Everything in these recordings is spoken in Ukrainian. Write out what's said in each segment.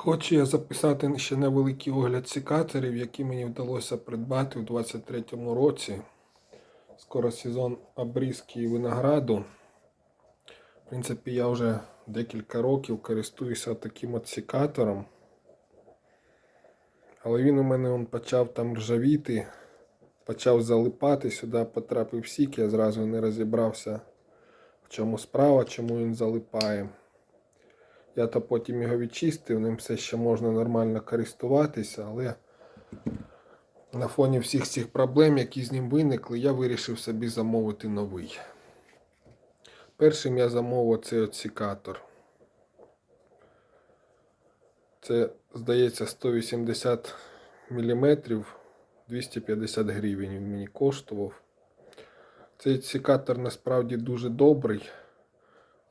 Хочу я записати ще невеликий огляд секаторів, які мені вдалося придбати у 2023 році. Скоро сезон обрізки і винограду. В принципі, я вже декілька років користуюся таким от секатором. Але він у мене он почав там ржавіти, почав залипати, сюди потрапив сік, я зразу не розібрався, в чому справа, чому він залипає. Я то потім його відчистив, ним все ще можна нормально користуватися, але на фоні всіх цих проблем, які з ним виникли, я вирішив собі замовити новий. Першим я замовив цей от секатор. Це, здається, 180 мм, 250 гривень він мені коштував. Цей секатор насправді дуже добрий.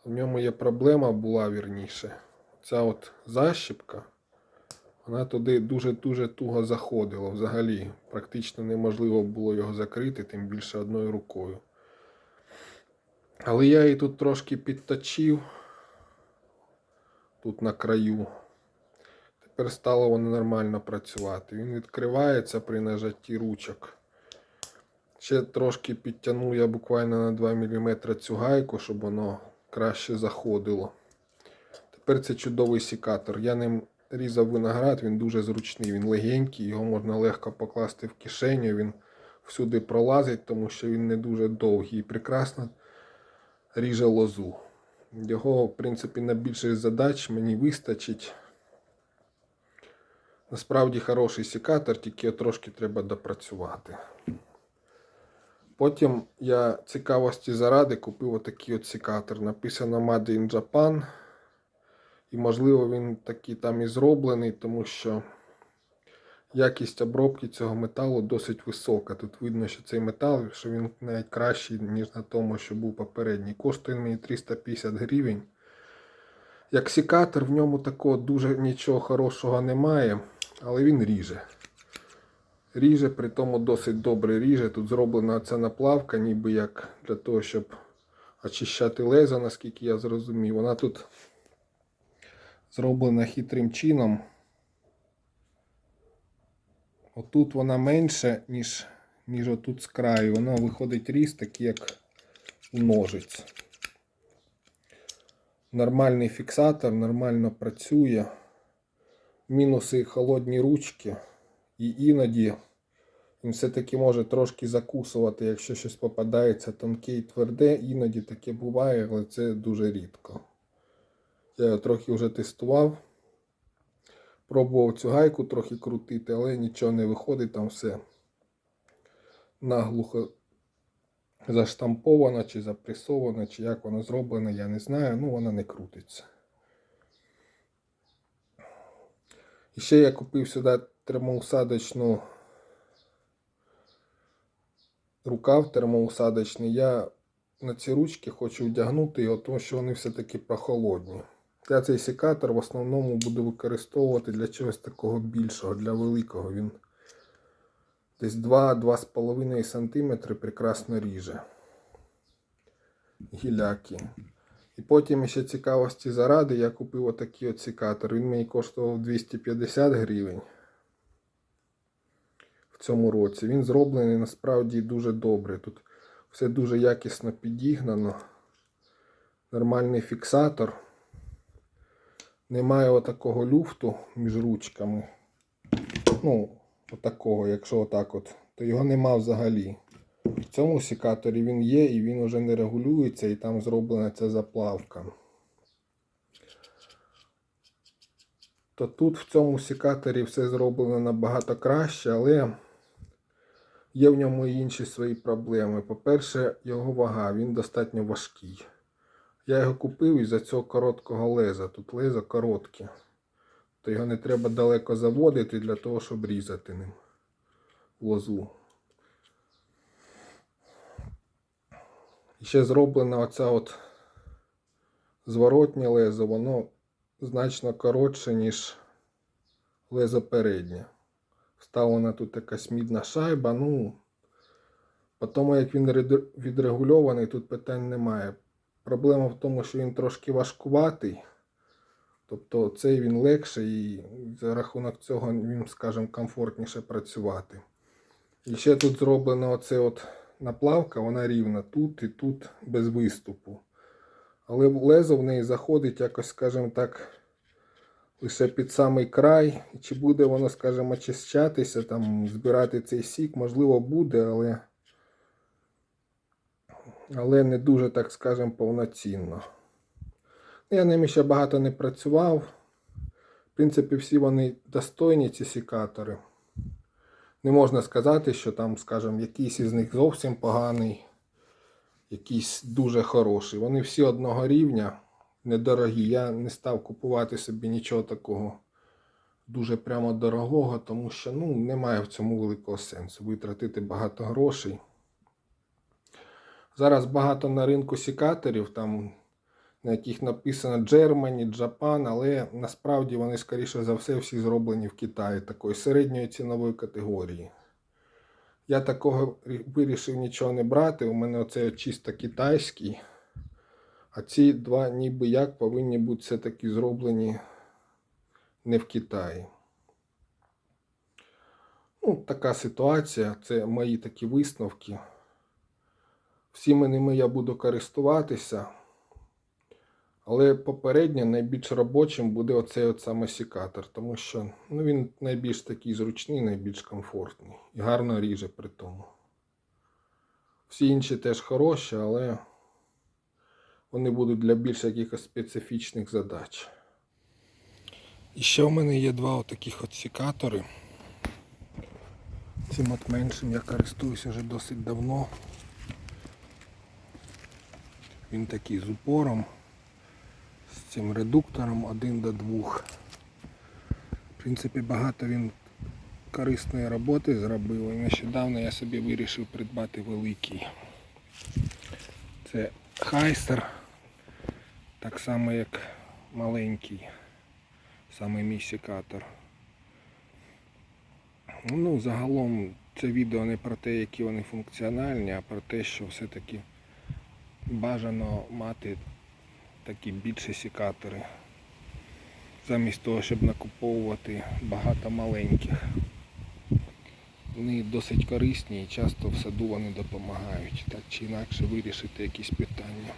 В ньому є проблема була вірніше. Ця от защіпка, вона туди дуже-дуже туго заходила. Взагалі, практично неможливо було його закрити, тим більше одною рукою. Але я її тут трошки підточив, тут на краю. Тепер стало воно нормально працювати. Він відкривається при нажатті ручок. Ще трошки підтягнув я буквально на 2 мм цю гайку, щоб воно краще заходило. Тепер це чудовий секатор. Я ним різав виноград, він дуже зручний, він легенький, його можна легко покласти в кишеню, він всюди пролазить, тому що він не дуже довгий і прекрасно ріже лозу. Його, в принципі, на більшість задач мені вистачить. Насправді хороший секатор, тільки трошки треба допрацювати. Потім я цікавості заради купив отакий от секатор. Написано Made in Japan. І можливо він такий там і зроблений, тому що якість обробки цього металу досить висока. Тут видно, що цей метал, що він навіть кращий, ніж на тому, що був попередній. Коштує мені 350 гривень. Як секатор, в ньому такого дуже нічого хорошого немає, але він ріже. Ріже, при тому досить добре ріже. Тут зроблена ця наплавка, ніби як для того, щоб очищати лезо, наскільки я зрозумів. Вона тут зроблена хитрим чином. Отут вона менше, ніж, ніж отут з краю. Вона виходить різ, такий, як у ножиць. Нормальний фіксатор, нормально працює. Мінуси холодні ручки. І іноді він все-таки може трошки закусувати, якщо щось попадається тонке і тверде. Іноді таке буває, але це дуже рідко. Я його трохи вже тестував. Пробував цю гайку трохи крутити, але нічого не виходить, там все наглухо заштамповано чи запресовано, чи як воно зроблено, я не знаю. Ну, вона не крутиться. І ще я купив сюди термоусадочну рукав термоусадочний. Я на ці ручки хочу вдягнути його, тому що вони все-таки прохолодні. Я цей секатор в основному буду використовувати для чогось такого більшого, для великого. Він десь 2-2,5 см прекрасно ріже. Гіляки. І потім ще цікавості заради я купив отакий от секатор. Він мені коштував 250 гривень в цьому році. Він зроблений насправді дуже добре. Тут все дуже якісно підігнано. Нормальний фіксатор. Немає отакого люфту між ручками. Ну, отакого, якщо отак от, то його нема взагалі. В цьому секаторі він є і він вже не регулюється, і там зроблена ця заплавка. То тут в цьому секаторі все зроблено набагато краще, але є в ньому і інші свої проблеми. По-перше, його вага, він достатньо важкий. Я його купив із-за цього короткого леза. Тут лезо коротке. То його не треба далеко заводити для того, щоб різати ним лозу. І ще зроблена оця от зворотнє лезо, воно значно коротше, ніж лезо переднє. Вставлена тут якась мідна шайба. Ну, по тому, як він відрегульований, тут питань немає. Проблема в тому, що він трошки важкуватий. Тобто цей він легший і за рахунок цього він, скажімо, комфортніше працювати. І ще тут зроблена оце от наплавка, вона рівна тут і тут без виступу. Але лезо в неї заходить якось, скажімо так, лише під самий край. Чи буде воно, скажімо, очищатися, там, збирати цей сік, можливо, буде, але, але не дуже, так скажемо, повноцінно. Я ними ще багато не працював. В принципі, всі вони достойні, ці сікатори. Не можна сказати, що там, скажімо, якийсь із них зовсім поганий, якийсь дуже хороший. Вони всі одного рівня, недорогі. Я не став купувати собі нічого такого дуже прямо дорогого, тому що ну, немає в цьому великого сенсу витратити багато грошей. Зараз багато на ринку сікаторів, там, на яких написано Germany, Japan, але насправді вони, скоріше за все, всі зроблені в Китаї такої середньої цінової категорії. Я такого вирішив нічого не брати. У мене оце чисто китайський. А ці два ніби як повинні бути все-таки зроблені не в Китаї. Ну, така ситуація. Це мої такі висновки. Всіми ними я буду користуватися. Але попередньо найбільш робочим буде оцей от саме сікатор, тому що ну, він найбільш такий зручний, найбільш комфортний і гарно ріже при тому. Всі інші теж хороші, але вони будуть для більш якихось специфічних задач. І ще в мене є два отаких от сікатори. Цим от меншим я користуюся вже досить давно. Він такий з упором з цим редуктором 1 до 2. В принципі, багато він корисної роботи зробив. І нещодавно я собі вирішив придбати великий. Це хайстер, так само як маленький, саме мій секатор. Ну, загалом це відео не про те, які вони функціональні, а про те, що все-таки бажано мати такі більші сікатори. Замість того, щоб накуповувати багато маленьких. Вони досить корисні і часто в саду вони допомагають так чи інакше вирішити якісь питання.